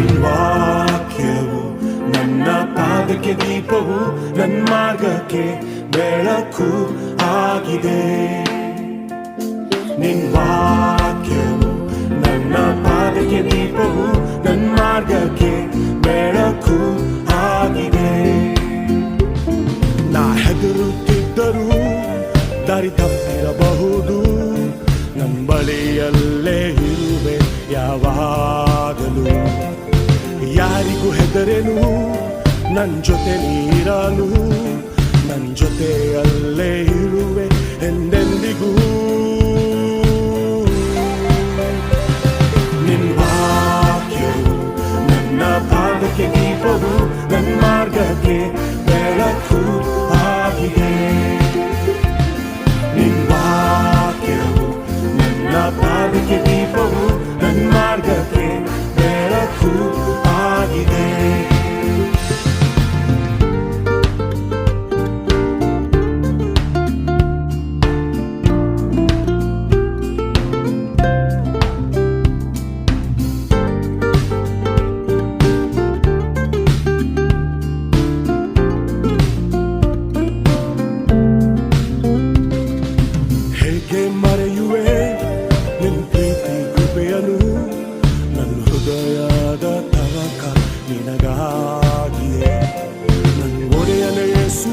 ವಾಕ್ಯವು ನನ್ನ ಪಾದಕ್ಕೆ ದೀಪವು ನನ್ನ ಮಾರ್ಗಕ್ಕೆ ಬೆಳಕು ಆಗಿದೆ. ವಾಕ್ಯವು ನನ್ನ ಪಾದಕ್ಕೆ ದೀಪವು ನನ್ನ ಮಾರ್ಗಕ್ಕೆ ಬೆಳಕು ಆಗಿದೆ. ನಾ ಹೆದರುತ್ತಿದ್ದರೂ ದಾರಿ ತಪ್ಪಿರಬಹುದು. ನಮ್ಮ ಬಳಿಯಲ್ಲೇ ಯಾರಿಗೂ ಹೆದರೆನು ನನ್ನ ಜೊತೆ ನೀರಲು ನನ್ನ ಜೊತೆ ಅಲ್ಲೇ ಇರುವೆ ಎಂದೆಂದಿಗೂ. ನಿನ್ ವಾಕ್ಯವು ನನ್ನ ಪಾದಕ್ಕೆ ದೀಪವು ನನ್ನ ಮಾರ್ಗಕ್ಕೆ ಬೆಳಕು ಆಗಿದೆ. ನಿನ್ ವಾಕ್ಯವು ನನ್ನ ಪಾದಕ್ಕೆ ದೀಪವು ನನ್ನ ಮಾರ್ಗಕ್ಕೆ ಬೆಳಕು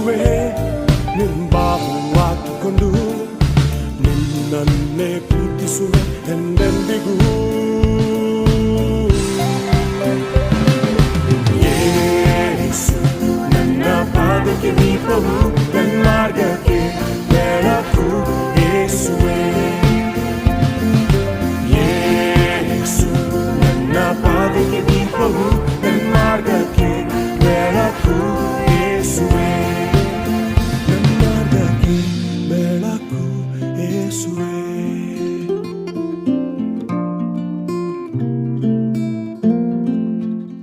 ಒಡೆಯನ ಯೇಸುವೆ ನಿನ್ ಬಾಹು ಹಾಕಿಕೊಂಡು ನಿನ್ನನ್ನೇ ಪ್ರೀತಿಸುವೆ ಎಂದೆಂದಿಗೂ. ಯೇಸು ನನ್ನ ಪಾದಕ್ಕೆ ದೀಪವು. ನನ್ನ ಮಾರ್ಗಕ್ಕೆ